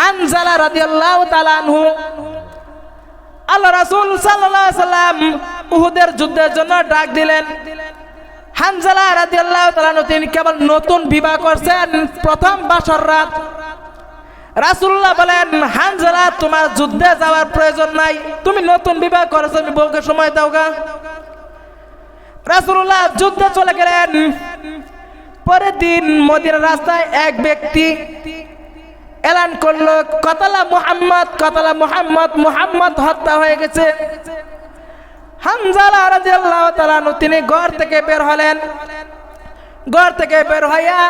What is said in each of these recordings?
হানজালা রাদিয়াল্লাহু তাআলা আনহু, আল্লাহ রাসূল সাল্লাল্লাহু সাল্লাম উহুদের যুদ্ধের জন্য ডাক দিলেন। হানজালা রাদিয়াল্লাহু তাআলা তিনি কেবল নতুন বিবাহ করছেন, প্রথম বাসর রাত। রাসূলুল্লাহ বলেন, হানজালা, তোমার যুদ্ধে যাওয়ার প্রয়োজন নাই, তুমি নতুন বিবাহ করেছ আমি বউকে সময় দাও গা। রাসূলুল্লাহ যুদ্ধে চলে গেলেন। পরের দিন মদিনার রাস্তায় এক ব্যক্তি এলান করল, কতলা মোহাম্মদ কতলা মোহাম্মদ মোহাম্মদ হত্যা হয়ে গেছে। হামজালা রাদিয়াল্লাহু তাআলা তিনি ঘর থেকে বের হলেন। ঘর থেকে বের হইয়া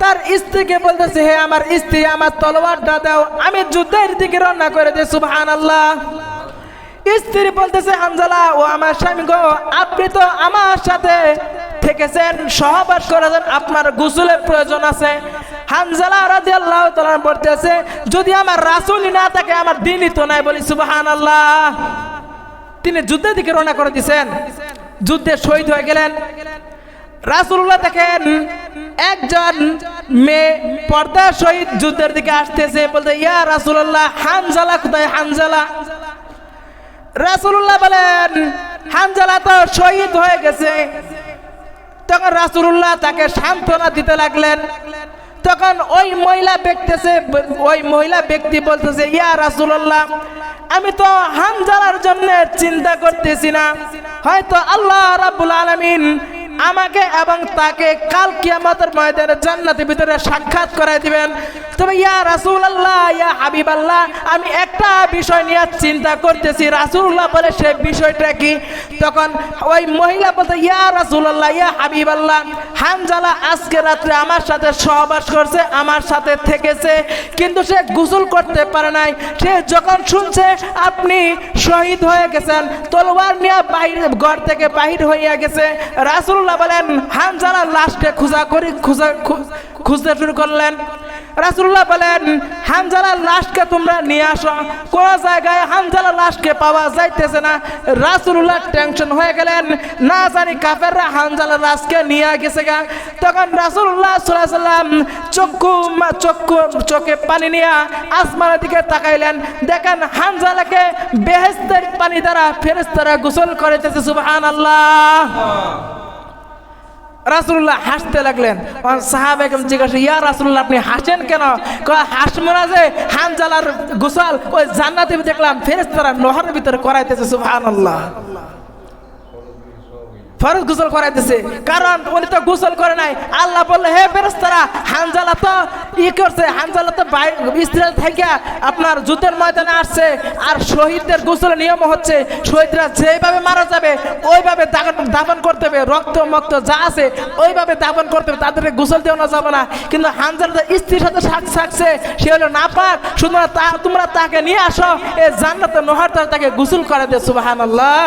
তার স্ত্রীকে বলতেছে, হে আমার স্ত্রী, আমার তলোয়ারটা দাও, আমি যুদ্ধের দিকে রওনা করে দিই, সুবহানাল্লাহ। স্ত্রী বলতেছে, হামজালা, ও আমার স্বামী গো, আপনি তো আমার সাথে থেকেছেন, সহবাস করেছেন, আপনার গোসলের প্রয়োজন আছে। হামজালা রাদিয়াল্লাহু তাআলা বলতেছে, যদি আমার রাসূলই না থাকে, আমার দিনই তো নাই। বলি, সুবহানাল্লাহ। তিনি যুদ্ধের দিকে রওনা করে দিছেন। যুদ্ধে শহীদ হয়ে গেলেন। রাসূলুল্লাহ দেখেন, একজন মেয়ে পর্দা শহীদ যুদ্ধের দিকে আসতেছে। বলতে, ইয়া রাসুল্লাহ হামজালা কোথায় হামজালা। রাসূলুল্লাহ বলেন, হামজালা তো শহীদ হয়ে গেছে। তখন রাসূলুল্লাহ তাকে সান্ত্বনা দিতে লাগলেন। তখন ওই মহিলা ব্যক্তিছে, ওই মহিলা ব্যক্তি বলতেছে, ইয়া রাসুলাল্লাহ, আমি তো হামজালার জন্য চিন্তা করতেছি না। হয়তো আল্লাহ রাবুল আলামিন আমাকে এবং তাকে কাল কিয়ামতের ময়দানে জান্নাতের ভিতরে সাক্ষাৎ করাই দিবেন। তবে ইয়া রাসূলুল্লাহ, ইয়া হাবিবাল্লাহ, আমি একটা বিষয় নিয়ে চিন্তা করতেছি। রাসূলুল্লাহ বলে সে বিষয়টা কি? তখন ওই মহিলা বলতে, ইয়া রাসূলুল্লাহ, ইয়া হাবিবাল্লাহ হামজালা আজকে রাত্রে আমার সাথে সহবাস করছে, আমার সাথে থেকেছে, কিন্তু সে গোসল করতে পারে নাই। সে যখন শুনছে আপনি শহীদ হয়ে গেছেন, তলোয়ার নিয়ে বাহির ঘর থেকে বাহির হইয়া গেছে রাসূলুল্লাহ বলেন হামজালা লাশকে খুঁজা করি, খুঁজা খুঁজতে শুরু করলেন। রাসূলুল্লাহ বলেন লাশকে তোমরা নিয়ে আসো জায়গায় লাশকে পাওয়া যাইতেছে না। রাসূলুল্লাহ টেনশন হয়ে গেলেন, না জানি কাফেররা লাশকে নিয়ে গেছে গা। তখন আলাইহি সাল্লাম চক্ষু চক্ষু, চোখে পানি নিয়ে আসমানের দিকে তাকাইলেন। দেখেন হামজালাকে বেহেশতের পানি দ্বারা ফেরেশতারা গোসল করেছে সুবহানাল্লাহ। রাসুল্লাহ হাসতে লাগলেন। সাহাব একদম জিজ্ঞাসা, ইয়া রাসুল্লাহ আপনি হাসেন কেন? হাসমো না যে, হানজালার গোসাল, ওই জান্নাতে দেখলাম ফেরেস্তারা নহরের ভিতরে করাইতেছে, সুবহানাল্লাহ। ফরজ গোসল করাইতেছে কারণ উনি তো গোসল করে নাই। আল্লাহ বললে, হে ফেরেশতারা, হানজালা তো ই করছে, হানজালা তো স্ত্রী থেকে আপনার যুদ্ধের ময়দানে আসছে, আর শহীদদের গোসলের নিয়ম হচ্ছে, শহীদরা যেভাবে মারা যাবে, ওইভাবে দাফন করতে হবে, রক্ত, মক্ত যা আছে, ওইভাবে দাপন করতে হবে, তাদেরকে গোসল দেওয়া যাবে না। কিন্তু হানজালা স্ত্রীর সাথে শাক থাকছে, সে হলো না পাক শুধু তা, তোমরা তাকে নিয়ে আসো, এ জান্নাতে নহর তাকে গোসল করে দে সুবহানাল্লাহ।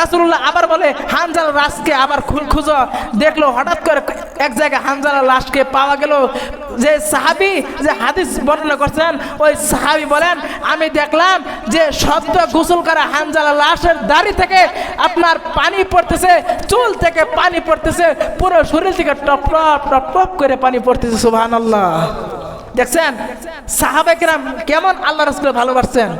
রাসুল্লাহ আবার বলে হানজালা লাশকে আবার খুল খুঁজো। দেখল হঠাৎ করে এক জায়গায় হানজালা লাশকে পাওয়া গেল। যে সাহাবি, যে হাদিস বর্ণনা করছেন, ওই সাহাবি বলেন, আমি দেখলাম যে সদ্য গোসল করা হানজালা লাশের দাড়ি থেকে আপনার পানি পড়তেছে, চুল থেকে পানি পড়তেছে, পুরো শরীর থেকে টপ টপ টপ টপ করে পানি পড়তেছে সুবহান আল্লাহ দেখছেন সাহাবাকেরাম কেমন আল্লাহ রসুল ভালোবাসছেন?